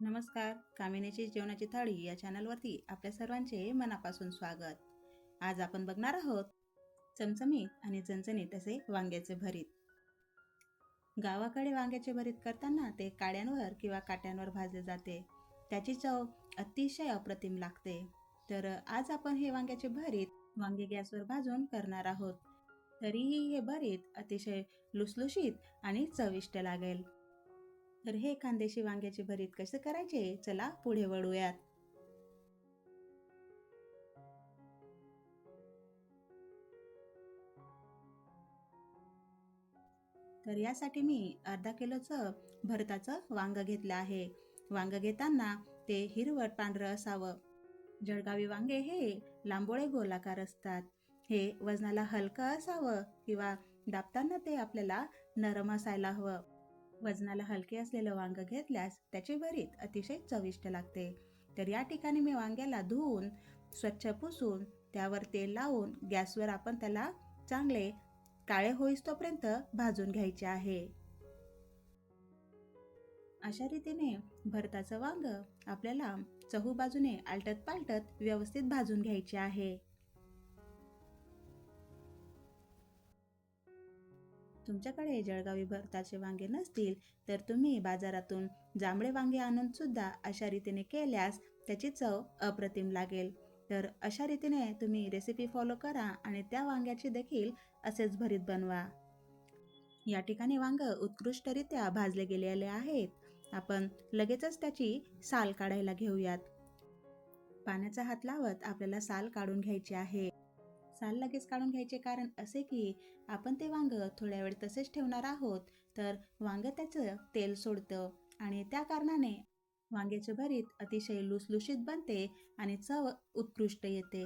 नमस्कार कामिनीची जेवणाची थाळी या चॅनलवरती आपल्या सर्वांचे मनापासून स्वागत. आज आपण बघणार आहोत चमचमीत आणि चणचणीत असे वांग्याचे भरीत. गावाकडे वांग्याचे भरीत करताना ते काड्यांवर किंवा काट्यांवर भाजले जाते. त्याची चव अतिशय अप्रतिम लागते. तर आज आपण हे वांग्याचे भरीत वांगे गॅसवर भाजून करणार आहोत. तरीही हे भरीत अतिशय लुसलुशीत आणि चविष्ट लागेल. तर हे खांदेशी वांग्याचे भरीत कसे करायचे? चला पुढे वळूयात. तर यासाठी मी अर्धा किलोचं भरताचं वांग घेतलं आहे. वांग घेताना ते हिरवट पांढरं असावं. जळगावी वांगे हे लांबोळे गोलाकार असतात. हे वजनाला हलकं असावं किंवा दाबताना ते आपल्याला नरम असायला हवं. वजनाला हलके असलेलं वांग घेतल्यास त्याची भरीत अतिशय चविष्ट लागते. तर या ठिकाणी मी वांग्याला धुवून स्वच्छ पुसून त्यावर तेल लावून गॅसवर आपण त्याला चांगले काळे होईस्तोपर्यंत भाजून घ्यायचे आहे. अशा रीतीने भरताचं वांग आपल्याला चहू बाजूने आलटत पालटत व्यवस्थित भाजून घ्यायचे आहे. तुमच्याकडे जळगावी भरताचे वांगे नसतील तर तुम्ही बाजारातून जांभळे वांगे आणून सुद्धा अशा रीतीने केल्यास त्याची चव अप्रतिम लागेल. तर अशा रीतीने तुम्ही रेसिपी फॉलो करा आणि त्या वांग्याची देखील असेच भरीत बनवा. या ठिकाणी वांग उत्कृष्टरित्या भाजले गेलेले आहेत. आपण लगेचच त्याची साल काढायला घेऊयात. पाण्याचा हात लावत आपल्याला साल काढून घ्यायची आहे. साल लगेच काढून घ्यायचे. कारण असे की आपण ते वांग थोड्या वेळ तसेच ठेवणार आहोत. तर वांग त्याचं तेल सोडतं आणि त्या कारणाने वांग्याचे भरीत अतिशय लुसलुशीत बनते आणि चव उत्कृष्ट येते.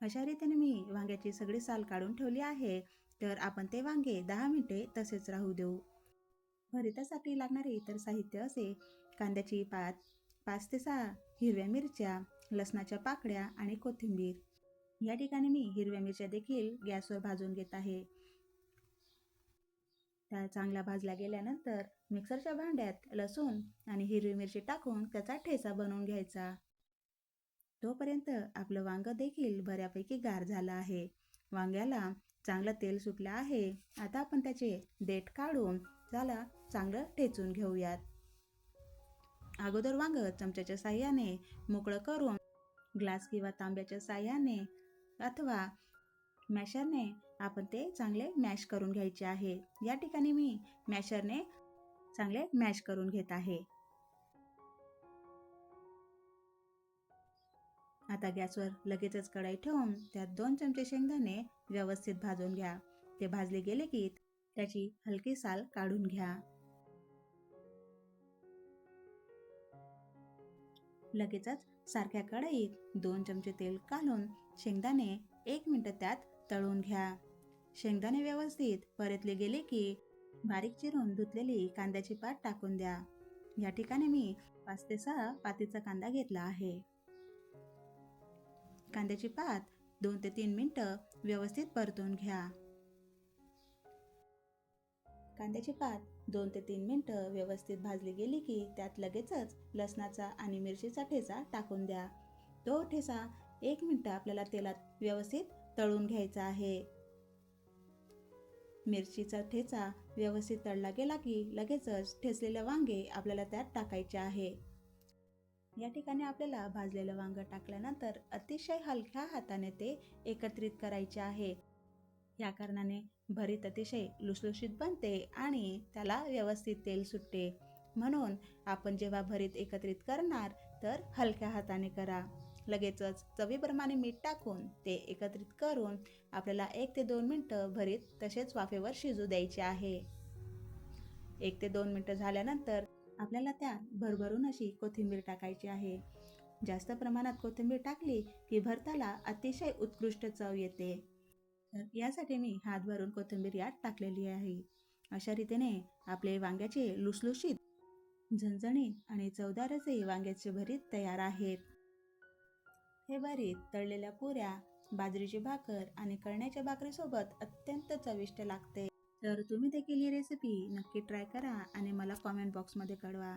अशा रीतीने मी वांग्याची सगळी साल काढून ठेवली आहे. तर आपण ते वांगे दहा मिनिटे तसेच राहू देऊ. भरितासाठी लागणारे इतर साहित्य असे कांद्याची पात पाच ते सहा हिरव्या मिरच्या लसणाच्या पाकळ्या आणि कोथिंबीर. या ठिकाणी मी हिरव्या मिरच्या देखील गॅसवर भाजून घेत आहे. त्या चांगल्या भाजल्या गेल्यानंतर मिक्सरच्या भांड्यात लसूण आणि हिरवी मिरची टाकून त्याचा ठेचा बनवून घ्यायचा. तोपर्यंत आपलं वांग देखील बऱ्यापैकी गार झालं आहे. वांग्याला चांगलं तेल सुटलं आहे. आता आपण त्याचे देठ काढून त्याला चांगलं ठेचून घेऊयात. अगोदर वांग चमच्याच्या साह्याने मोकळं करून ग्लास किंवा तांब्याच्या साह्याने अथवा मॅशरने आपण ते चांगले मॅश करून घ्यायचे आहे. या ठिकाणी मी मॅशरने चांगले मॅश करून घेत आहे. आता गॅसवर लगेचच कढाई ठेवून त्यात दोन चमचे शेंगदाणे व्यवस्थित भाजून घ्या. ते भाजले गेले की त्याची हलकी साल काढून घ्या. लगेचच सारख्या कढईत दोन चमचे तेल घालून शेंगदाणे एक मिनटं त्यात तळून घ्या. शेंगदाणे व्यवस्थित परतले गेले की बारीक चिरून धुतलेली कांद्याची पात टाकून द्या. या ठिकाणी मी पाच ते सहा पातीचा कांदा घेतला आहे. कांद्याची पात दोन ते तीन मिनटं व्यवस्थित परतून घ्या. कांद्याची पात दोन ते तीन मिनटं व्यवस्थित भाजली गेली की त्यात लगेचच लसणाचा आणि मिरचीचा ठेचा टाकून द्या. तो ठेचा एक मिनटं आपल्याला तेलात व्यवस्थित तळून घ्यायचा आहे. मिरचीचा ठेचा व्यवस्थित तळला गेला की लगेचच ठेचलेले वांगे आपल्याला त्यात टाकायचे आहे. या ठिकाणी आपल्याला भाजलेलं वांग टाकल्यानंतर अतिशय हलक्या हाताने ते एकत्रित करायचे आहे. या कारणाने भरीत अतिशय लुसलुशीत बनते आणि त्याला व्यवस्थित तेल सुटते. म्हणून आपण जेव्हा भरीत एकत्रित करणार तर हलक्या हाताने करा. लगेचच चवीप्रमाणे मीठ टाकून ते एकत्रित करून आपल्याला एक ते दोन मिनटं भरीत तसेच वाफेवर शिजू द्यायचे आहे. एक ते दोन मिनटं झाल्यानंतर आपल्याला त्या भरभरून अशी कोथिंबीर टाकायची आहे. जास्त प्रमाणात कोथिंबीर टाकली की भरताला अतिशय उत्कृष्ट चव येते. तर यासाठी मी हात भरून कोथिंबीर यात टाकलेली आहे. अशा रीतीने आपले वांग्याचे लुसलुशीत झणझणीत आणि चवदार असे वांग्याचे भरीत तयार आहेत. हे भरीत तळलेल्या पुऱ्या बाजरीची भाकर आणि कळण्याच्या भाकरीसोबत अत्यंत चविष्ट लागते. तर तुम्ही देखील ही रेसिपी नक्की ट्राय करा आणि मला कॉमेंट बॉक्समध्ये कळवा.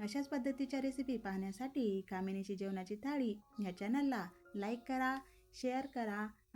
अशाच पद्धतीच्या रेसिपी पाहण्यासाठी कामिनीची जेवणाची थाळी या चॅनलला लाईक करा शेअर करा